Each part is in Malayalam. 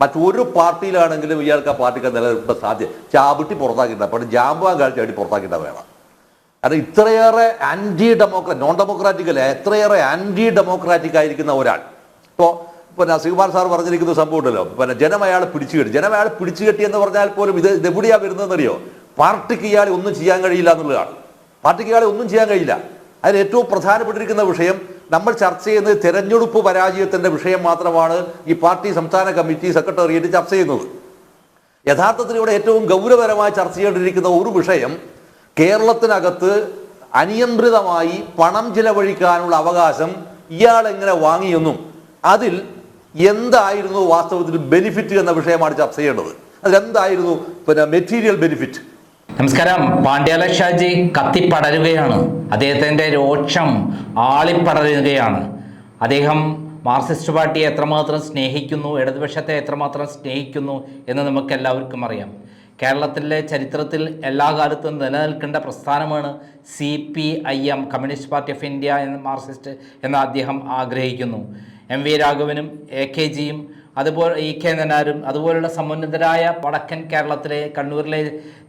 മറ്റൊരു പാർട്ടിയിലാണെങ്കിലും ഇയാൾക്ക് ആ പാർട്ടിക്ക് നിലനിൽപ്പ് സാധ്യത ചാപിട്ടി പുറത്താക്കിയിട്ട അപ്പോൾ ജാമ്പാൻ കാഴ്ച അടി പുറത്താക്കിയിട്ട വേണം. കാരണം ഇത്രയേറെ ആന്റി ഡെമോക്രാറ്റ് നോൺ ഡെമോക്രാറ്റിക് അല്ല എത്രയേറെ ആന്റി ഡെമോക്രാറ്റിക് ആയിരിക്കുന്ന ഒരാൾ. ഇപ്പോൾ പിന്നെ ശ്രീകുമാർ സാർ പറഞ്ഞിരിക്കുന്ന സംഭവം ഉണ്ടല്ലോ. പിന്നെ ജനം അയാളെ പിടിച്ചു കെട്ടി ജനം അയാളെ പിടിച്ചു കെട്ടി എന്ന് പറഞ്ഞാൽ പോലും ഇത് ഇത് എവിടെയാ വരുന്നതെന്നറിയോ പാർട്ടിക്ക് ഇയാളെ ഒന്നും ചെയ്യാൻ കഴിയില്ല എന്നുള്ളതാണ്. പാർട്ടിക്ക് ഇയാളെ ഒന്നും ചെയ്യാൻ കഴിയില്ല. അതിൽ ഏറ്റവും പ്രധാനപ്പെട്ടിരിക്കുന്ന വിഷയം നമ്മൾ ചർച്ച ചെയ്യുന്നത് തെരഞ്ഞെടുപ്പ് പരാജയത്തിന്റെ വിഷയം മാത്രമാണ് ഈ പാർട്ടി സംസ്ഥാന കമ്മിറ്റി സെക്രട്ടേറിയറ്റ് ചർച്ച ചെയ്യുന്നത്. യഥാർത്ഥത്തിൽ ഇവിടെ ഏറ്റവും ഗൗരവപരമായി ചർച്ച ചെയ്യേണ്ടിയിരിക്കുന്ന ഒരു വിഷയം കേരളത്തിനകത്ത് അനിയന്ത്രിതമായി പണം ചിലവഴിക്കാനുള്ള അവകാശം ഇയാൾ എങ്ങനെ വാങ്ങിയെന്നും അതിൽ എന്തായിരുന്നു വാസ്തവത്തിൽ ബെനിഫിറ്റ് എന്ന വിഷയമാണ് ചർച്ച ചെയ്യേണ്ടത്. അതിലെന്തായിരുന്നു? പിന്നെ മെറ്റീരിയൽ ബെനിഫിറ്റ് നമസ്കാരം. പാണ്ഡ്യാല ഷാജി കത്തിപ്പടരുകയാണ്. അദ്ദേഹത്തിന്റെ രോക്ഷം ആളിപ്പടരുകയാണ്. അദ്ദേഹം മാർക്സിസ്റ്റ് പാർട്ടിയെ എത്രമാത്രം സ്നേഹിക്കുന്നു ഇടതുപക്ഷത്തെ എത്രമാത്രം സ്നേഹിക്കുന്നു എന്ന് നമുക്ക് എല്ലാവർക്കും അറിയാം. കേരളത്തിലെ ചരിത്രത്തിൽ എല്ലാ കാലത്തും നിലനിൽക്കേണ്ട പ്രസ്ഥാനമാണ് C P I M communist party of India എന്ന മാർക്സിസ്റ്റ് എന്ന് അദ്ദേഹം ആഗ്രഹിക്കുന്നു. എം വി രാഘവനും എ കെ ജിയും അതുപോലെ ഇ കെ നനാരും അതുപോലുള്ള സമുന്നതരായ വടക്കൻ കേരളത്തിലെ കണ്ണൂരിലെ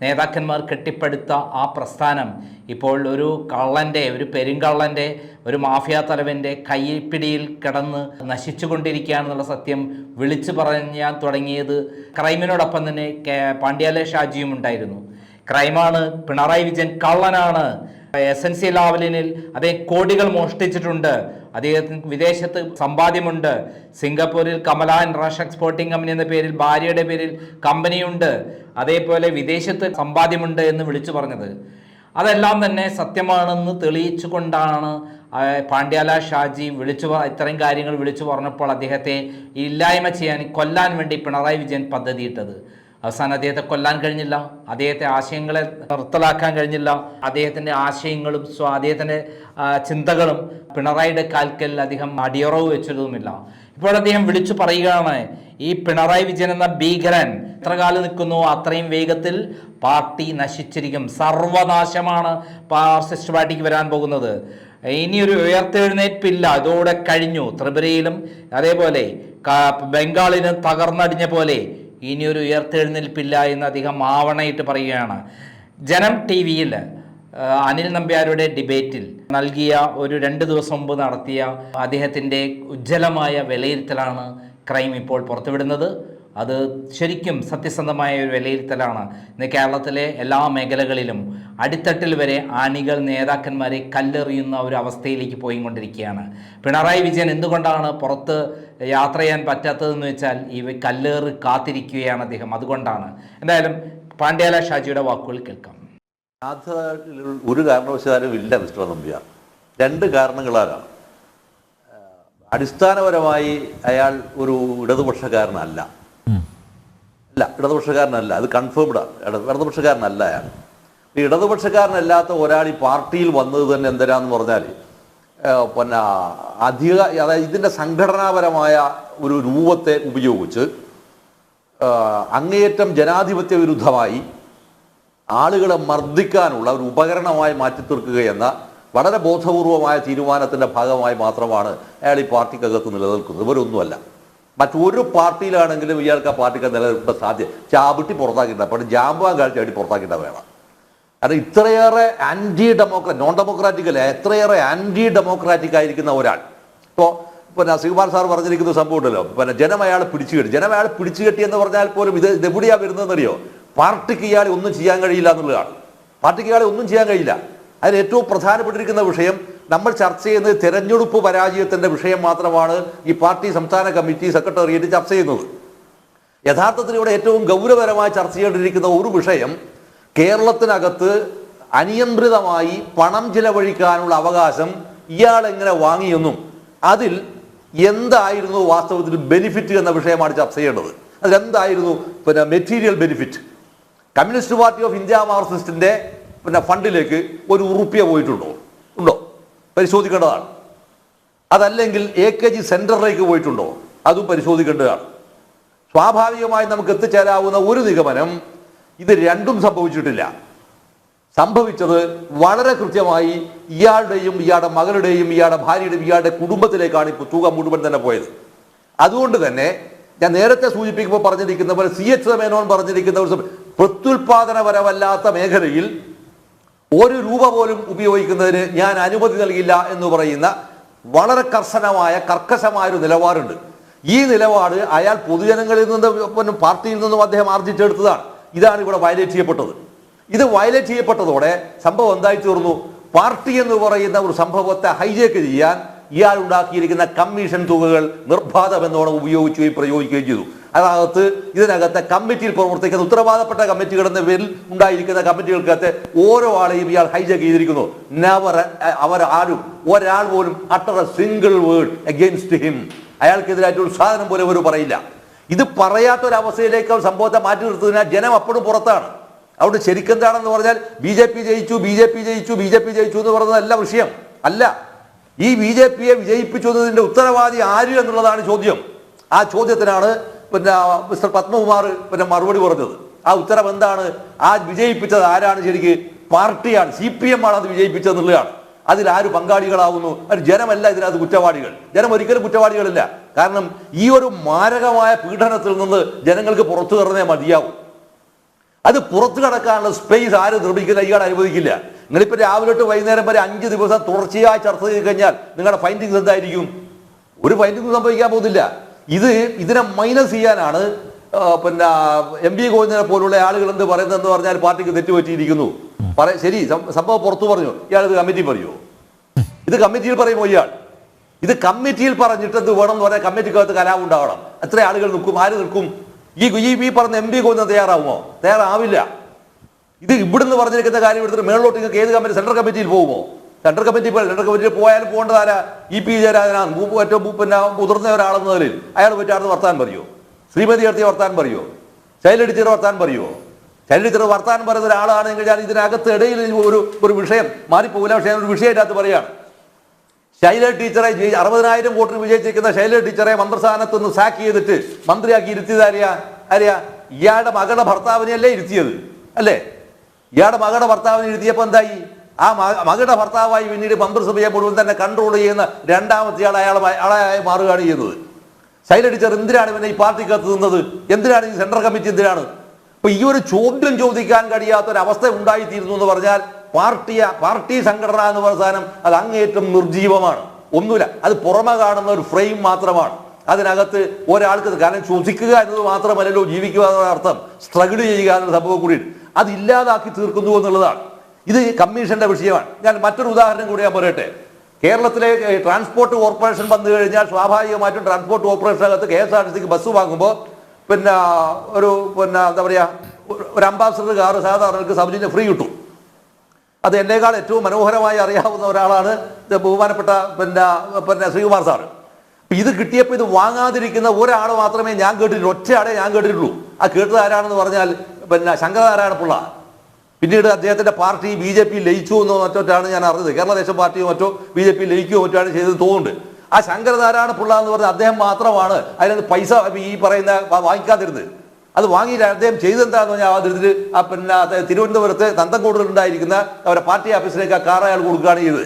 നേതാക്കന്മാർ കെട്ടിപ്പടുത്ത ആ പ്രസ്ഥാനം ഇപ്പോൾ ഒരു കള്ളന്റെ ഒരു പെരുങ്കള്ളന്റെ ഒരു മാഫിയ തലവന്റെ കൈപ്പിടിയിൽ കിടന്ന് നശിച്ചുകൊണ്ടിരിക്കുകയാണെന്നുള്ള സത്യം വിളിച്ചു പറയാൻ തുടങ്ങിയത് ക്രൈമിനോടൊപ്പം തന്നെ പാണ്ഡ്യാലെ ഷാജിയും ഉണ്ടായിരുന്നു. ക്രൈമാണ് പിണറായി വിജയൻ കള്ളനാണ്. എസ് എൻ സി ലാവലിനിൽ അദ്ദേഹം കോടികൾ മോഷ്ടിച്ചിട്ടുണ്ട്. അദ്ദേഹത്തിന് വിദേശത്ത് സമ്പാദ്യമുണ്ട്. സിംഗപ്പൂരിൽ കമല ഇൻട്രാഷ് എക്സ്പോർട്ടിംഗ് കമ്പനി എന്ന പേരിൽ ഭാര്യയുടെ പേരിൽ കമ്പനിയുണ്ട്. അതേപോലെ വിദേശത്ത് സമ്പാദ്യമുണ്ട് എന്ന് വിളിച്ചു പറഞ്ഞത്. അതെല്ലാം തന്നെ സത്യമാണെന്ന് തെളിയിച്ചു കൊണ്ടാണ് പാണ്ഡ്യാല ഷാജി വിളിച്ചു ഇത്രയും കാര്യങ്ങൾ വിളിച്ചു പറഞ്ഞപ്പോൾ അദ്ദേഹത്തെ ഇല്ലായ്മ ചെയ്യാൻ കൊല്ലാൻ വേണ്ടി പിണറായി വിജയൻ പദ്ധതിയിട്ടത്. അവസാനം അദ്ദേഹത്തെ കൊല്ലാൻ കഴിഞ്ഞില്ല. അദ്ദേഹത്തെ ആശയങ്ങളെ നിർത്തലാക്കാൻ കഴിഞ്ഞില്ല. അദ്ദേഹത്തിന്റെ ആശയങ്ങളും സ്വ അദ്ദേഹത്തിന്റെ ചിന്തകളും പിണറായിയുടെ കാൽക്കൽ അധികം അടിയറവ് വെച്ചതുമില്ല. ഇപ്പോൾ അദ്ദേഹം വിളിച്ചു പറയുകയാണ് ഈ പിണറായി വിജയൻ എന്ന ഭീകരൻ എത്ര കാലം നിൽക്കുന്നു അത്രയും വേഗത്തിൽ പാർട്ടി നശിച്ചിരിക്കും. സർവനാശമാണ് മാർസിസ്റ്റ് പാർട്ടിക്ക് വരാൻ പോകുന്നത്. ഇനിയൊരു ഉയർത്തെഴുന്നേൽപ്പില്ല. അതോടെ കഴിഞ്ഞു. ത്രിപുരയിലും അതേപോലെ ബംഗാളിന് തകർന്നടിഞ്ഞ പോലെ ഇനിയൊരു ഉയർത്തെഴുന്നേൽപ്പില്ല എന്ന് അദ്ദേഹം ആവണയിട്ട് പറയുകയാണ്. ജനം ടി വിയിൽ അനിൽ നമ്പ്യാരുടെ ഡിബേറ്റിൽ നൽകിയ ഒരു രണ്ട് ദിവസം മുമ്പ് നടത്തിയ അദ്ദേഹത്തിന്റെ ഉജ്ജ്വലമായ വിലയിരുത്തലാണ് ക്രൈം ഇപ്പോൾ പുറത്തുവിടുന്നത്. അത് ശരിക്കും സത്യസന്ധമായ ഒരു വിലയിരുത്തലാണ്. ഇന്ന് കേരളത്തിലെ എല്ലാ മേഖലകളിലും അടിത്തട്ടിൽ വരെ ആണികൾ നേതാക്കന്മാരെ കല്ലെറിയുന്ന ഒരു അവസ്ഥയിലേക്ക് പോയിക്കൊണ്ടിരിക്കുകയാണ്. പിണറായി വിജയൻ എന്തുകൊണ്ടാണ് പുറത്ത് യാത്ര ചെയ്യാൻ പറ്റാത്തതെന്ന് വെച്ചാൽ ഈ കല്ലേറ് കാത്തിരിക്കുകയാണ് അദ്ദേഹം. അതുകൊണ്ടാണ്. എന്തായാലും പാണ്ഡ്യാല ഷാജിയുടെ വാക്കുകൾ കേൾക്കാം. ഒരു കാരണവശാലും ഇല്ല മിസ്റ്റർ നമ്പ്യാർ രണ്ട് കാരണങ്ങളാലാണ്. അടിസ്ഥാനപരമായി അയാൾ ഒരു ഇടതുപക്ഷക്കാരനല്ല. അല്ല ഇടതുപക്ഷക്കാരനല്ല. അത് കൺഫേംഡാണ് ഇടതുപക്ഷക്കാരനല്ല അയാൾ. ഈ ഇടതുപക്ഷക്കാരനല്ലാത്ത ഒരാൾ ഈ പാർട്ടിയിൽ വന്നത് തന്നെ എന്തിനാന്ന് പറഞ്ഞാൽ പിന്നെ അധിക അതായത് ഇതിന്റെ സംഘടനാപരമായ ഒരു രൂപത്തെ ഉപയോഗിച്ച് അങ്ങേയറ്റം ജനാധിപത്യ വിരുദ്ധമായി ആളുകളെ മർദ്ദിക്കാനുള്ള ഒരു ഉപകരണമായി മാറ്റി തീർക്കുകയെന്ന വളരെ ബോധപൂർവമായ തീരുമാനത്തിന്റെ ഭാഗമായി മാത്രമാണ് അയാൾ ഈ പാർട്ടിക്കകത്ത് നിലനിൽക്കുന്നത്. ഇവരൊന്നുമല്ല. മറ്റൊരു പാർട്ടിയിലാണെങ്കിലും ഇയാൾക്ക് ആ പാർട്ടിക്ക് നിലനിൽക്കുന്ന സാധ്യത ചാപിട്ടി പുറത്താക്കിയിട്ടുണ്ട്. അപ്പോൾ കാഴ്ച അടി പുറത്താക്കിയിട്ട വേണം. കാരണം ഇത്രയേറെ ആന്റി ഡെമോക്രാ നോൺ ഡെമോക്രാറ്റിക് അല്ല? എത്രയേറെ ആന്റി ഡെമോക്രാറ്റിക് ആയിരിക്കുന്ന ഒരാൾ. ഇപ്പോൾ പിന്നെ ശ്രീകുമാർ സാർ പറഞ്ഞിരിക്കുന്ന സംഭവം ഉണ്ടല്ലോ. പിന്നെ ജനം അയാൾ പിടിച്ചു കെട്ടി ജനം അയാൾ പിടിച്ചു കെട്ടി എന്ന് പറഞ്ഞാൽ പോലും ഇത് ഇത് എവിടെയാ വരുന്നതെന്നറിയോ പാർട്ടിക്ക് ഇയാളെ ഒന്നും ചെയ്യാൻ കഴിയില്ല എന്നുള്ളതാണ്. പാർട്ടിക്ക് ഇയാളെ ഒന്നും ചെയ്യാൻ കഴിയില്ല. അതിൽ ഏറ്റവും പ്രധാനപ്പെട്ടിരിക്കുന്ന വിഷയം നമ്മൾ ചർച്ച ചെയ്യുന്നത് തെരഞ്ഞെടുപ്പ് പരാജയത്തിന്റെ വിഷയം മാത്രമാണ് ഈ പാർട്ടി സംസ്ഥാന കമ്മിറ്റി സെക്രട്ടേറിയറ്റ് ചർച്ച ചെയ്യുന്നത്. യഥാർത്ഥത്തിൽ ഇവിടെ ഏറ്റവും ഗൗരവപരമായി ചർച്ച ചെയ്യേണ്ടിയിരിക്കുന്ന ഒരു വിഷയം കേരളത്തിനകത്ത് അനിയന്ത്രിതമായി പണം ചിലവഴിക്കാനുള്ള അവകാശം ഇയാൾ എങ്ങനെ വാങ്ങിയെന്നും അതിൽ എന്തായിരുന്നു വാസ്തവത്തിൽ ബെനിഫിറ്റ് എന്ന വിഷയമാണ് ചർച്ച ചെയ്യേണ്ടത്. അതിലെന്തായിരുന്നു പിന്നെ material benefit? Communist party of India മാർക്സിസ്റ്റിന്റെ പിന്നെ ഫണ്ടിലേക്ക് ഒരു ഉറുപ്പ്യ പോയിട്ടുണ്ടോ? പരിശോധിക്കേണ്ടതാണ്. അതല്ലെങ്കിൽ എ കെ ജി സെന്ററിലേക്ക് പോയിട്ടുണ്ടോ? അതും പരിശോധിക്കേണ്ടതാണ്. സ്വാഭാവികമായി നമുക്ക് എത്തിച്ചേരാവുന്ന ഒരു നിഗമനം ഇത് രണ്ടും സംഭവിച്ചിട്ടില്ല. സംഭവിച്ചത് വളരെ കൃത്യമായി ഇയാളുടെയും ഇയാളുടെ മകളുടെയും ഇയാളുടെ ഭാര്യയുടെയും ഇയാളുടെ കുടുംബത്തിലേക്കാണ് ഇപ്പോൾ തുക മുഴുവൻ തന്നെ പോയത്. അതുകൊണ്ട് തന്നെ ഞാൻ നേരത്തെ സൂചിപ്പിക്കുമ്പോൾ പറഞ്ഞിരിക്കുന്ന പോലെ സി എച്ച് മേനോൻ പറഞ്ഞിരിക്കുന്ന ഒരു പ്രത്യുൽപാദനപരമല്ലാത്ത മേഖലയിൽ ഒരു രൂപ പോലും ഉപയോഗിക്കുന്നതിന് ഞാൻ അനുമതി നൽകില്ല എന്ന് പറയുന്ന വളരെ കർശനമായ കർക്കശമായ ഒരു നിലപാടുണ്ട്. ഈ നിലപാട് അയാൾ പൊതുജനങ്ങളിൽ നിന്ന് പിന്നെ പാർട്ടിയിൽ നിന്നും അദ്ദേഹം ആർജിച്ചെടുത്തതാണ്. ഇതാണ് ഇവിടെ വയലേറ്റ് ചെയ്യപ്പെട്ടത്. ഇത് വയലേറ്റ് ചെയ്യപ്പെട്ടതോടെ സംഭവം എന്തായി തീർന്നു? പാർട്ടി എന്ന് പറയുന്ന ഒരു സംഭവത്തെ ഹൈജേക്ക് ചെയ്യാൻ ഇയാൾ ഉണ്ടാക്കിയിരിക്കുന്ന കമ്മീഷൻ തുകകൾ നിർബാധമെന്നോണം ഉപയോഗിക്കുകയും പ്രയോഗിക്കുകയും ചെയ്തു. അതിനകത്ത് ഇതിനകത്ത് കമ്മിറ്റിയിൽ പ്രവർത്തിക്കുന്ന ഉത്തരവാദപ്പെട്ട കമ്മിറ്റികൾ എന്ന പേരിൽ ഉണ്ടായിരിക്കുന്ന കമ്മിറ്റികൾക്കകത്ത് ഓരോ ആളെയും ഇയാൾ ഹൈജാക്ക് ചെയ്തിരിക്കുന്നു. നവർ ആരും ഒരാൾ പോലും utter a single word against him അയാൾക്കെതിരായിട്ട് ഒരു സാധനം പോലും അവർ പറയില്ല. ഇത് പറയാത്ത ഒരു അവസ്ഥയിലേക്ക് അവർ സംഭവത്തെ മാറ്റി നിർത്തുന്നതിനാൽ ജനം അപ്പോഴും പുറത്താണ്. അവിടെ ശരിക്കെന്താണെന്ന് പറഞ്ഞാൽ ബി ജെ പി ജയിച്ചു ബി ജെ പി ജയിച്ചു ബി ജെ പി ജയിച്ചു എന്ന് പറഞ്ഞതല്ല വിഷയം. അല്ല. ഈ ബി ജെ പിയെ വിജയിപ്പിച്ചു എന്നതിന്റെ ഉത്തരവാദി ആര് എന്നുള്ളതാണ് ചോദ്യം. ആ ചോദ്യത്തിനാണ് പിന്നെ മിസ്റ്റർ പത്മകുമാർ പിന്നെ മറുപടി പറഞ്ഞത്. ആ ഉത്തരം എന്താണ്? ആ വിജയിപ്പിച്ചത് ആരാണ് ശരിക്ക്? പാർട്ടിയാണ്. സി പി എം ആണ് അത് വിജയിപ്പിച്ചതെന്നുള്ളതാണ് അതിൽ ആര് പങ്കാളികളാവുന്നു? അത് ജനമല്ല ഇതിനകത്ത് കുറ്റവാളികൾ. ജനം ഒരിക്കലും കുറ്റവാളികളില്ല. കാരണം ഈ ഒരു മാരകമായ പീഡനത്തിൽ നിന്ന് ജനങ്ങൾക്ക് പുറത്തു കയറുന്നേ മതിയാവും. അത് പുറത്തു കടക്കാനുള്ള സ്പേസ് ആര് നിർമ്മിക്കുന്ന ഇയാൾ അനുവദിക്കില്ല. നിങ്ങളിപ്പോ രാവിലെ തൊട്ട് വൈകുന്നേരം വരെ അഞ്ച് ദിവസം തുടർച്ചയായി ചർച്ച ചെയ്ത് കഴിഞ്ഞാൽ നിങ്ങളുടെ ഫൈൻഡിങ്സ് എന്തായിരിക്കും? ഒരു ഫൈൻഡിങ് സംഭവിക്കാൻ പോകുന്നില്ല. ഇത് ഇതിനെ മൈനസ് ചെയ്യാനാണ് പിന്നെ എം പി ഗോവിന്ദനെ പോലുള്ള ആളുകൾ എന്ത് പറയുന്നതെന്ന് പറഞ്ഞാൽ പാർട്ടിക്ക് തെറ്റുപറ്റിയിരിക്കുന്നു. പറ ശരി സംഭവം പുറത്തു പറഞ്ഞു. ഇയാൾ ഇത് കമ്മിറ്റി പറയുമോ ഇത് കമ്മിറ്റിയിൽ പറയുമോ ഇയാൾ? ഇത് കമ്മിറ്റിയിൽ പറഞ്ഞിട്ട് എന്ത് വേണം എന്ന് പറയാൻ കമ്മിറ്റിക്കകത്ത് കലാപം ഉണ്ടാവണം. എത്ര ആളുകൾ നിൽക്കും ആര് നിൽക്കും? ഈ ഈ ഈ പറഞ്ഞ എം പി ഗോവിന്ദൻ തയ്യാറാവുമോ? തയ്യാറാവില്ല. ഇത് ഇവിടുന്ന് പറഞ്ഞിരിക്കുന്ന കാര്യം എടുത്തിട്ട് മേളിലോട്ട് നിങ്ങൾക്ക് ഏത് കമ്മിറ്റി സെൻട്രൽ കമ്മിറ്റിയിൽ പോകുമോ? സെൻട്രൽ കമ്മിറ്റി ഇപ്പോൾ സെൻട്രൽ കമ്മിറ്റിയിൽ പോയാൽ പോകേണ്ടത് ആരാ? ഇ പി ജയരാജനാണ്. ഏറ്റവും പിന്നെ മുതിർന്ന ഒരാളെന്ന നിലയിൽ. അയാൾ പറ്റാർന്ന് വർത്താൻ പറയുമോ ശ്രീമതി നടത്തിയ വർത്താൻ പറയോ? ശൈലടിച്ചർ വർത്താൻ പറയോ? ശൈലടിച്ചർ വർത്താൻ പറയുന്ന ഒരാളാണെങ്കിൽ ഞാൻ ഇതിനകത്ത് ഇടയിൽ ഒരു ഒരു വിഷയം മാറിപ്പോകില്ല. പക്ഷേ ഒരു വിഷയം ഇല്ലാത്ത പറയുകയാണ് ശൈല ടീച്ചറെ അറുപതിനായിരം വോട്ടിന് വിജയിച്ചിരിക്കുന്ന ശൈല ടീച്ചറെ മന്ത്രിസ്ഥാനത്ത് നിന്ന് സാക്ക് ചെയ്തിട്ട് മന്ത്രിയാക്കി ഇരുത്തിയത് ആരെയാ? ആരെയാ? ഇയാളുടെ മകളുടെ ഭർത്താവിനെയല്ലേ ഇരുത്തിയത്. അല്ലേ? ഇയാളുടെ മകളുടെ ഭർത്താവിനെ ഇരുത്തിയപ്പോൾ എന്തായി? ആ മക- മകളുടെ ഭർത്താവായി പിന്നീട് മന്ത്രിസഭയെ മുഴുവൻ തന്നെ കൺട്രോൾ ചെയ്യുന്ന രണ്ടാമത്തെ ആൾ അയാൾ അയാളായി മാറുകയാണ് ചെയ്യുന്നത്. ശൈല ടീച്ചർ എന്തിനാണ് പിന്നെ ഈ പാർട്ടിക്കകത്ത് നിന്നത്? എന്തിനാണ് ഈ സെൻട്രൽ കമ്മിറ്റി എന്തിനാണ്? അപ്പൊ ഈ ഒരു ചോദ്യം ചോദിക്കാൻ കഴിയാത്ത ഒരു അവസ്ഥ ഉണ്ടായിത്തീരുന്നു എന്ന് പറഞ്ഞാൽ പാർട്ടി പാർട്ടി സംഘടന എന്ന് പറഞ്ഞ സാധനം അത് അങ്ങേറ്റം നിർജീവമാണ്. ഒന്നുമില്ല അത് പുറമെ കാണുന്ന ഒരു ഫ്രെയിം മാത്രമാണ്. അതിനകത്ത് ഒരാൾക്ക് കാരണം ശ്വസിക്കുക എന്നത് മാത്രമല്ലല്ലോ ജീവിക്കുക എന്നുള്ള അർത്ഥം സ്ട്രഗിൾ ചെയ്യുക എന്നുള്ള സംഭവം കൂടി. അതില്ലാതാക്കി തീർക്കുന്നു എന്നുള്ളതാണ്. ഇത് കമ്മീഷന്റെ വിഷയമാണ്. ഞാൻ മറ്റൊരു ഉദാഹരണം കൂടി ഞാൻ പറയട്ടെ. കേരളത്തിലെ ട്രാൻസ്പോർട്ട് കോർപ്പറേഷൻ വന്നു കഴിഞ്ഞാൽ സ്വാഭാവികമായിട്ടും ട്രാൻസ്പോർട്ട് കോർപ്പറേഷനകത്ത് കെ എസ് ആർ ടി സിക്ക് ബസ് വാങ്ങുമ്പോൾ പിന്നെ ഒരു പിന്നെ എന്താ പറയുക ഒരു- അംബാസഡർ കാറ് സാധാരണക്ക് സൗജന്യം ഫ്രീ കിട്ടും. അത് എന്നേക്കാൾ ഏറ്റവും മനോഹരമായി അറിയാവുന്ന ഒരാളാണ് ബഹുമാനപ്പെട്ട പിന്നെ പിന്നെ ശ്രീകുമാർ സാറ്. ഇത് കിട്ടിയപ്പോൾ ഇത് വാങ്ങാതിരിക്കുന്ന ഒരാൾ മാത്രമേ ഞാൻ കേട്ടിട്ടുള്ളൂ. ഒറ്റയാളെ ഞാൻ കേട്ടിട്ടുള്ളൂ. ആ കേട്ടത് ആരാണെന്ന് പറഞ്ഞാൽ പിന്നെ ശങ്കരനാരായണ പിള്ള. പിന്നീട് അദ്ദേഹത്തിന്റെ പാർട്ടി ബി ജെ പി ലയിച്ചു എന്നോ മറ്റോട്ടാണ് ഞാൻ അറിഞ്ഞത്. കേരള ദേശം പാർട്ടിയോ മറ്റോ ബി ജെ പി ലയിക്കുകയോ മറ്റോ ചെയ്തത് തോന്നുന്നുണ്ട്. ആ ശങ്കരനാരായണ പിള്ള എന്ന് പറഞ്ഞ അദ്ദേഹം മാത്രമാണ് അതിനകത്ത് പൈസ ഈ പറയുന്ന വാങ്ങിക്കാതിരുന്നത്. അത് വാങ്ങിയിട്ട് അദ്ദേഹം ചെയ്തെന്താന്ന് പറഞ്ഞാൽ അതിന് ആ പിന്നെ തിരുവനന്തപുരത്ത് നന്തൻകൂടിലുണ്ടായിരിക്കുന്ന അവരുടെ പാർട്ടി ഓഫീസിലേക്ക് ആ കാർ അയാൾ കൊടുക്കുകയാണ് ചെയ്തത്.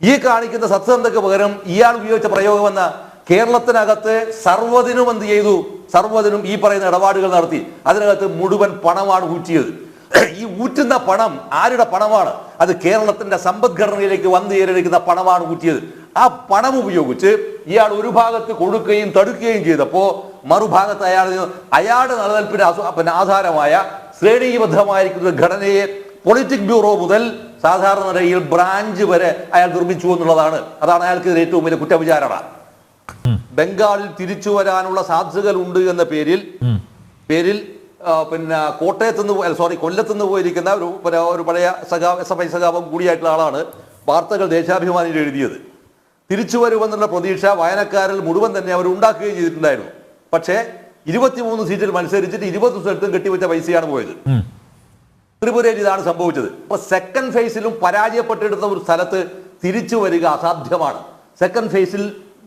ഈ കാണിക്കുന്ന സത്യസന്ധയ്ക്ക് പകരം ഇയാൾ ഉപയോഗിച്ച പ്രയോഗം എന്ന കേരളത്തിനകത്ത് സർവതിനും എന്ത് ചെയ്തു? സർവതിനും ഈ പറയുന്ന ഇടപാടുകൾ നടത്തി. അതിനകത്ത് മുഴുവൻ പണമാണ് ഊറ്റിയത്. ഈ ഊറ്റുന്ന പണം ആരുടെ പണമാണ്? അത് കേരളത്തിന്റെ സമ്പദ്ഘടനയിലേക്ക് വന്നു ചേരുന്ന പണമാണ് ഊറ്റിയത്. ആ പണം ഉപയോഗിച്ച് ഇയാൾ ഒരു ഭാഗത്ത് കൊടുക്കുകയും തടുക്കുകയും ചെയ്തപ്പോ മറുഭാഗത്ത് അയാൾ അയാളുടെ നിലനിൽപ്പിന് പിന്നെ ആധാരമായ ശ്രേണീബദ്ധമായിരിക്കുന്ന ഘടനയെ പൊളിറ്റിക് ബ്യൂറോ മുതൽ സാധാരണ നിലയിൽ ബ്രാഞ്ച് വരെ അയാൾ നിർമ്മിച്ചു എന്നുള്ളതാണ്. അതാണ് അയാൾക്കെതിരെ ഏറ്റവും വലിയ കുറ്റവിചാരണ. ബംഗാളിൽ തിരിച്ചു വരാനുള്ള സാധ്യതകളുണ്ട് എന്ന പേരിൽ പേരിൽ പിന്നെ കോട്ടയത്ത് നിന്ന് സോറി കൊല്ലത്ത് നിന്ന് പോയിരിക്കുന്ന ഒരു ഒരു പഴയ സഖാ എസ് എഫ് ഐ സഖാപം കൂടിയായിട്ടുള്ള ആളാണ് വാർത്തകൾ ദേശാഭിമാനിയിൽ എഴുതിയത്. തിരിച്ചു വരുമെന്നുള്ള പ്രതീക്ഷ വായനക്കാരിൽ മുഴുവൻ തന്നെ അവർ ഉണ്ടാക്കുകയും ചെയ്തിട്ടുണ്ടായിരുന്നു. പക്ഷേ ഇരുപത്തിമൂന്ന് സീറ്റിൽ മത്സരിച്ചിട്ട് ഇരുപത് സ്ഥലത്തും കെട്ടിവെച്ച പൈസയാണ് പോയത്. ത്രിപുരയിൽ ഇതാണ് സംഭവിച്ചത്. അപ്പൊ സെക്കൻഡ് ഫേസിലും പരാജയപ്പെട്ടെടുത്ത ഒരു സ്ഥലത്ത് തിരിച്ചു വരിക അസാധ്യമാണ്. സെക്കൻഡ് ഫേസിൽ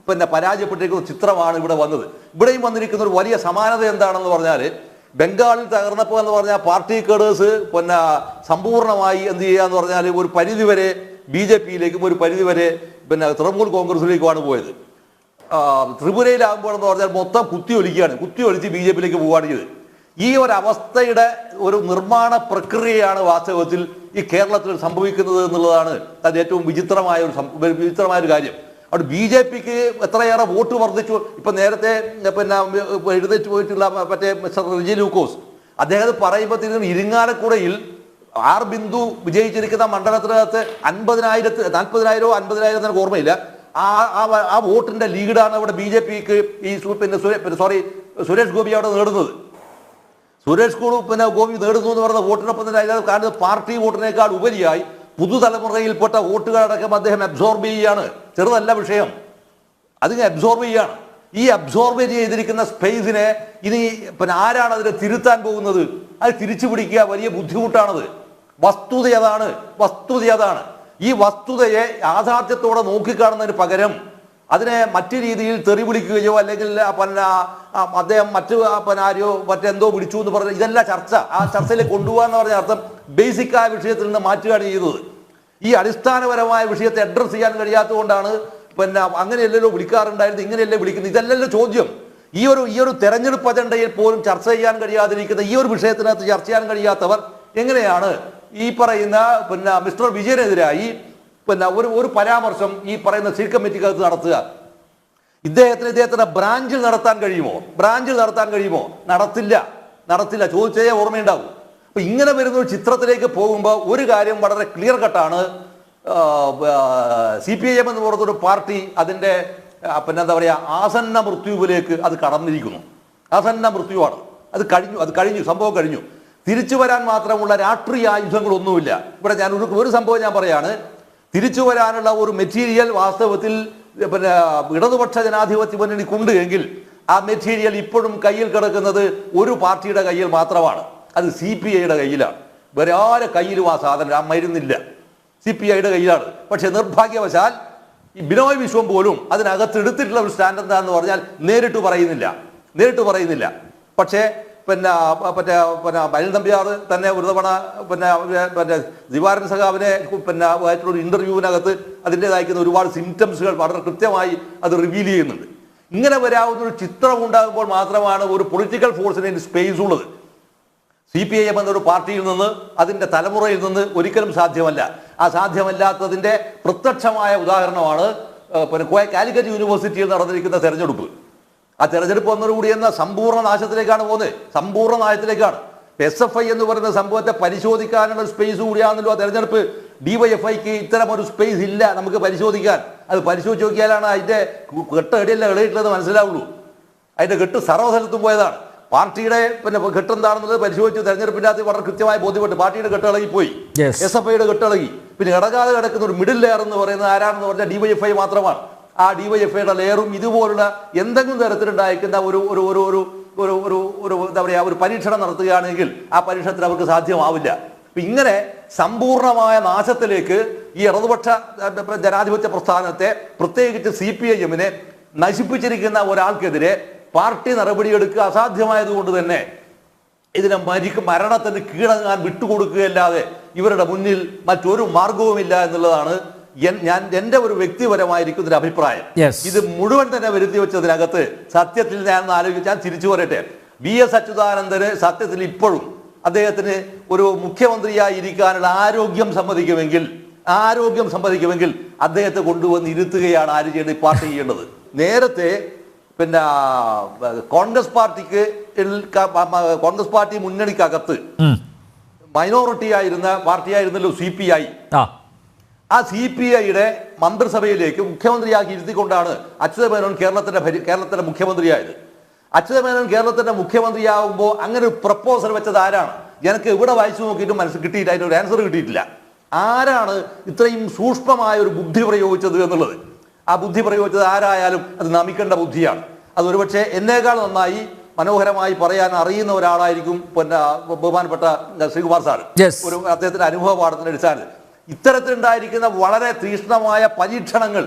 പിന്നെ പരാജയപ്പെട്ടിരിക്കുന്ന ചിത്രമാണ് ഇവിടെ വന്നത്. ഇവിടെയും വന്നിരിക്കുന്ന ഒരു വലിയ സമാനത എന്താണെന്ന് പറഞ്ഞാൽ ബംഗാളിൽ തകർന്നപ്പോൾ എന്ന് പറഞ്ഞാൽ പാർട്ടി കേഡേഴ്സ് പിന്നെ സമ്പൂർണമായി എന്ത് ചെയ്യുക എന്ന് പറഞ്ഞാൽ ഒരു പരിധിവരെ ബി ജെ പിയിലേക്കും ഒരു പരിധിവരെ പിന്നെ തൃണമൂൽ കോൺഗ്രസിലേക്കുമാണ് പോയത്. ത്രിപുരയിലാകുമ്പോൾ എന്ന് പറഞ്ഞാൽ മൊത്തം കുത്തി ഒലിക്കുകയാണ്. കുത്തി ഒലിച്ച് ബി ജെ പിയിലേക്ക് പോവുകയാണ് ചെയ്ത് ഈ ഒരു അവസ്ഥയുടെ ഒരു നിർമ്മാണ പ്രക്രിയയാണ് വാസ്തവത്തിൽ ഈ കേരളത്തിൽ സംഭവിക്കുന്നത് എന്നുള്ളതാണ് അത് ഏറ്റവും വിചിത്രമായ ഒരു വിചിത്രമായ ഒരു കാര്യം. അവിടെ ബി ജെ പിക്ക് എത്രയേറെ വോട്ട് വർദ്ധിച്ചു. ഇപ്പൊ നേരത്തെ പിന്നെ എഴുന്നേറ്റ് പോയിട്ടുള്ള മറ്റേ മിസ്റ്റർ റിജി ലൂക്കോസ്. അദ്ദേഹം പറയുമ്പോൾ ഇരിങ്ങാലക്കുടയിൽ ആർ ബിന്ദു വിജയിച്ചിരിക്കുന്ന മണ്ഡലത്തിനകത്ത് അൻപതിനായിരത്തി നാൽപ്പതിനായിരമോ അൻപതിനായിരം എനിക്ക് ഓർമ്മയില്ല. ആ ആ വോട്ടിന്റെ ലീഡാണ് അവിടെ ബി ജെ പിക്ക് ഈ പിന്നെ സോറി സുരേഷ് ഗോപി അവിടെ നേടുന്നത്. സുരേഷ് ഗോപി പിന്നെ ഗോപി നേടുന്നു എന്ന് പറഞ്ഞ വോട്ടിനൊപ്പം തന്നെ അതിനകത്ത് കാണുന്നത് പാർട്ടി വോട്ടിനേക്കാൾ ഉപരിയായി പുതുതലമുറയിൽപ്പെട്ട വോട്ടുകളടക്കം അദ്ദേഹം അബ്സോർബ് ചെയ്യുകയാണ്. ചെറുതല്ല വിഷയം. അതിനെ അബ്സോർബ് ചെയ്യുകയാണ്. ഈ അബ്സോർബ് ചെയ്തിരിക്കുന്ന സ്പേസിനെ ഇനി പിന്നെ ആരാണ് അതിനെ തിരുത്താൻ പോകുന്നത്? അത് തിരിച്ചു പിടിക്കുക വലിയ ബുദ്ധിമുട്ടാണത്. വസ്തുത അതാണ്. വസ്തുത അതാണ്. ഈ വസ്തുതയെ യാഥാർത്ഥ്യത്തോടെ നോക്കിക്കാണുന്നതിന് പകരം അതിനെ മറ്റു രീതിയിൽ തെറി വിളിക്കുകയോ അല്ലെങ്കിൽ പിന്നെ അദ്ദേഹം മറ്റു പിന്നെ ആരെയോ മറ്റെന്തോ വിളിച്ചു എന്ന് പറഞ്ഞ ഇതല്ല ചർച്ച. ആ ചർച്ചയിൽ കൊണ്ടുപോകാന്ന് പറഞ്ഞ അർത്ഥം ബേസിക് ആയ വിഷയത്തിൽ നിന്ന് മാറ്റുകയാണ് ചെയ്തത്. ഈ അടിസ്ഥാനപരമായ വിഷയത്തെ അഡ്രസ് ചെയ്യാൻ കഴിയാത്തതുകൊണ്ടാണ് പിന്നെ അങ്ങനെയല്ലല്ലോ വിളിക്കാറുണ്ടായിരുന്നു ഇങ്ങനെയല്ലേ വിളിക്കുന്നത്. ഇതല്ലല്ലോ ചോദ്യം. ഈ ഒരു ഈ ഒരു തെരഞ്ഞെടുപ്പ് അജണ്ടയിൽ പോലും ചർച്ച ചെയ്യാൻ കഴിയാതിരിക്കുന്ന ഈ ഒരു വിഷയത്തിനകത്ത് ചർച്ച ചെയ്യാൻ കഴിയാത്തവർ എങ്ങനെയാണ് ഈ പറയുന്ന പിന്നെ മിസ്റ്റർ വിജയനെതിരായി പിന്നെ ഒരു ഒരു പരാമർശം ഈ പറയുന്ന സീ കമ്മിറ്റിക്കകത്ത് നടത്തുക. ഇദ്ദേഹത്തിന് ഇദ്ദേഹത്തിന്റെ ബ്രാഞ്ചിൽ നടത്താൻ കഴിയുമോ? ബ്രാഞ്ചിൽ നടത്താൻ കഴിയുമോ? നടത്തില്ല. നടത്തില്ല. ചോദിച്ചേ ഓർമ്മയുണ്ടാവും. അപ്പൊ ഇങ്ങനെ വരുന്ന ഒരു ചിത്രത്തിലേക്ക് പോകുമ്പോൾ ഒരു കാര്യം വളരെ ക്ലിയർ കട്ടാണ് സി പി ഐ എം എന്ന് പറയുന്നൊരു പാർട്ടി അതിന്റെ പിന്നെ എന്താ പറയാ ആസന്ന മൃത്യുവിലേക്ക് അത് കടന്നിരിക്കുന്നു. ആസന്ന മൃത്യുവാണ്. അത് കഴിഞ്ഞു അത് കഴിഞ്ഞു സംഭവം കഴിഞ്ഞു. തിരിച്ചു വരാൻ മാത്രമുള്ള രാഷ്ട്രീയ ആയുധങ്ങളൊന്നുമില്ല. ഇവിടെ ഞാൻ ഒരു ഒരു സംഭവം ഞാൻ പറയാണ്. തിരിച്ചു വരാനുള്ള ഒരു മെറ്റീരിയൽ വാസ്തവത്തിൽ പിന്നെ ഇടതുപക്ഷ ജനാധിപത്യ മുന്നണിക്കുണ്ട് എങ്കിൽ ആ മെറ്റീരിയൽ ഇപ്പോഴും കയ്യിൽ കിടക്കുന്നത് ഒരു പാർട്ടിയുടെ കയ്യിൽ മാത്രമാണ്. അത് സി പി ഐയുടെ കയ്യിലാണ്. വേറെ ആരെ കയ്യിലും ആ സാധനം ആ മരുന്നില്ല. സി പി ഐയുടെ കയ്യിലാണ്. പക്ഷെ നിർഭാഗ്യവശാൽ ഈ ബിനോയ് വിശ്വം പോലും അതിനകത്ത് എടുത്തിട്ടുള്ള ഒരു സ്റ്റാൻഡ് എന്താന്ന് പറഞ്ഞാൽ നേരിട്ട് പറയുന്നില്ല. നേരിട്ട് പറയുന്നില്ല. പക്ഷേ പിന്നെ മറ്റേ പിന്നെ അനിൽ നമ്പ്യാർ തന്നെ ഒരു തവണ പിന്നെ പിന്നെ ദിവാരൻ സഖാവിനെ പിന്നെ ആയിട്ടുള്ള ഒരു ഇന്റർവ്യൂവിനകത്ത് അതിന്റെതായിരിക്കുന്ന ഒരുപാട് സിംറ്റംസുകൾ വളരെ കൃത്യമായി അത് റിവീൽ ചെയ്യുന്നുണ്ട്. ഇങ്ങനെ വരാവുന്ന ഒരു ചിത്രം ഉണ്ടാകുമ്പോൾ മാത്രമാണ് ഒരു പൊളിറ്റിക്കൽ ഫോഴ്സിന് സ്പേസ് ഉള്ളത്. സി പി ഐ എം എന്നൊരു പാർട്ടിയിൽ നിന്ന് അതിന്റെ തലമുറയിൽ നിന്ന് ഒരിക്കലും സാധ്യമല്ല. ആ സാധ്യമല്ലാത്തതിന്റെ പ്രത്യക്ഷമായ ഉദാഹരണമാണ് പിന്നെ കാലിക്കറ്റ് യൂണിവേഴ്സിറ്റിയിൽ നടന്നിരിക്കുന്ന തെരഞ്ഞെടുപ്പ്. ആ തെരഞ്ഞെടുപ്പ് വന്നതോടുകൂടി എന്ന സമ്പൂർണ നാശത്തിലേക്കാണ് പോകുന്നത്? സമ്പൂർണ നാശത്തിലേക്കാണ് എസ് എഫ് ഐ എന്ന് പറയുന്ന സംഭവത്തെ പരിശോധിക്കാനുള്ള സ്പേസ് കൂടിയാണല്ലോ ആ തെരഞ്ഞെടുപ്പ്. ഡിവൈഎഫ്ഐക്ക് ഇത്തരം ഒരു സ്പേസ് ഇല്ല നമുക്ക് പരിശോധിക്കാൻ. അത് പരിശോധിച്ച് നോക്കിയാലാണ് അതിന്റെ കെട്ട് എടിയല്ല ഇടയിട്ടുള്ളത് മനസ്സിലാവുള്ളൂ. അതിന്റെ കെട്ട് സർവസ്ഥലത്തും പോയതാണ്. പാർട്ടിയുടെ പിന്നെ ഘട്ടം എന്താണെന്നുള്ളത് പരിശോധിച്ച് തെരഞ്ഞെടുപ്പിന്റെ അകത്ത് വളരെ കൃത്യമായി ബോധ്യപ്പെട്ടു പാർട്ടിയുടെ ഘട്ടിളകി പോയി. എസ് എഫ് ഐയുടെ ഘട്ടിളകി പിന്നെ ഇടകാതെ കിടക്കുന്ന ഒരു മിഡിൽ ലെയർ എന്ന് പറയുന്നത് ആരാണെന്ന് പറഞ്ഞാൽ ഡിവൈഎഫ്ഐ മാത്രമാണ്. ആ ഡിവൈഎഫ്ഐയുടെ ലെയറും ഇതുപോലുള്ള എന്തെങ്കിലും തരത്തിലുണ്ടായിരിക്കുന്ന ഒരു ഒരു ഒരു ഒരു ഒരു ഒരു ഒരു എന്താ പറയുക ഒരു പരീക്ഷണം നടത്തുകയാണെങ്കിൽ ആ പരീക്ഷണത്തിൽ അവർക്ക് സാധ്യമാവില്ല. ഒരു ഇങ്ങനെ സമ്പൂർണമായ നാശത്തിലേക്ക് ഈ ഇടതുപക്ഷ ജനാധിപത്യ പ്രസ്ഥാനത്തെ പ്രത്യേകിച്ച് സി പി ഐ എമ്മിനെ നശിപ്പിച്ചിരിക്കുന്ന ഒരാൾക്കെതിരെ പാർട്ടി നടപടിയെടുക്കുക അസാധ്യമായതുകൊണ്ട് തന്നെ ഇതിനെ മരിക്ക് മരണത്തിന് കീഴങ്ങാൻ വിട്ടുകൊടുക്കുകയല്ലാതെ ഇവരുടെ മുന്നിൽ മറ്റൊരു മാർഗവുമില്ല എന്നുള്ളതാണ് ഞാൻ എന്റെ ഒരു വ്യക്തിപരമായിരിക്കും ഇതിന്റെ അഭിപ്രായം. ഇത് മുഴുവൻ തന്നെ വരുത്തി വെച്ചതിനകത്ത് സത്യത്തിൽ ഞാൻ ആലോചിച്ച് ഞാൻ തിരിച്ചു പറയട്ടെ. വി എസ് അച്യുതാനന്ദന് സത്യത്തിൽ ഇപ്പോഴും അദ്ദേഹത്തിന് ഒരു മുഖ്യമന്ത്രിയായി ഇരിക്കാനുള്ള ആരോഗ്യം സമ്മതിക്കുമെങ്കിൽ ആരോഗ്യം സമ്മതിക്കുമെങ്കിൽ അദ്ദേഹത്തെ കൊണ്ടുവന്ന് ഇരുത്തുകയാണ് ആര് ചെയ്യേണ്ടത്? ഈ പാർട്ടി ചെയ്യേണ്ടത്. നേരത്തെ പിന്നെ കോൺഗ്രസ് പാർട്ടിക്ക് കോൺഗ്രസ് പാർട്ടി മുന്നണിക്കകത്ത് മൈനോറിറ്റി ആയിരുന്ന പാർട്ടിയായിരുന്നല്ലോ സി പി ഐ. ആ. സി പി ഐയുടെ മന്ത്രിസഭയിലേക്ക് മുഖ്യമന്ത്രിയാക്കി ഇരുത്തിക്കൊണ്ടാണ് അച്യുത മേനോൻ കേരളത്തിന്റെ കേരളത്തിന്റെ മുഖ്യമന്ത്രിയായത്. അച്യുത മേനോൻ കേരളത്തിന്റെ മുഖ്യമന്ത്രിയാകുമ്പോൾ അങ്ങനെ ഒരു പ്രപ്പോസൽ വെച്ചത് ആരാണ്? എനിക്ക് ഇവിടെ വായിച്ചു നോക്കിയിട്ട് മനസ്സിൽ കിട്ടിയില്ല അതിന്റെ ഒരു ആൻസർ കിട്ടിയിട്ടില്ല. ആരാണ് ഇത്രയും സൂക്ഷ്മമായ ഒരു ബുദ്ധി പ്രയോഗിച്ചത് എന്നുള്ളത്? ആ ബുദ്ധി പ്രയോഗിച്ചത് ആരായാലും അത് നമിക്കേണ്ട ബുദ്ധിയാണ്. അത് ഒരുപക്ഷെ എന്നേക്കാൾ നന്നായി മനോഹരമായി പറയാൻ അറിയുന്ന ഒരാളായിരിക്കും പിന്നെ ബഹുമാനപ്പെട്ട ശ്രീകുമാർ സാർ. ഒരു അദ്ദേഹത്തിന്റെ അനുഭവ പാഠത്തിന്റെ അടിസ്ഥാനത്തിൽ. ഇത്തരത്തിലുണ്ടായിരിക്കുന്ന വളരെ തീക്ഷ്ണമായ പരീക്ഷണങ്ങൾ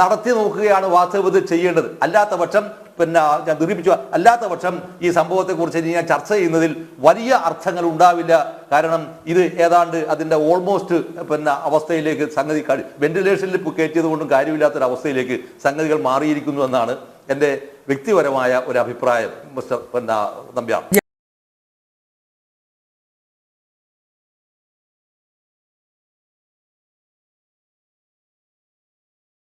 നടത്തി നോക്കുകയാണ് വാസ്തവത്തിൽ ചെയ്യേണ്ടത്. അല്ലാത്ത പക്ഷം പിന്നെ ഞാൻ ദുരിപ്പിച്ചു അല്ലാത്ത പക്ഷം ഈ സംഭവത്തെക്കുറിച്ച് ഇനി ഞാൻ ചർച്ച ചെയ്യുന്നതിൽ വലിയ അർത്ഥങ്ങൾ ഉണ്ടാവില്ല. കാരണം ഇത് ഏതാണ്ട് അതിന്റെ ഓൾമോസ്റ്റ് പിന്നെ അവസ്ഥയിലേക്ക് സംഗതി വെന്റിലേഷനിൽ കയറ്റിയത് കൊണ്ടും കാര്യമില്ലാത്തൊരു അവസ്ഥയിലേക്ക് സംഗതികൾ മാറിയിരിക്കുന്നു എന്നാണ് എന്റെ വ്യക്തിപരമായ ഒരു അഭിപ്രായം മിസ്റ്റർ എന്താ നമ്പ്യാർ.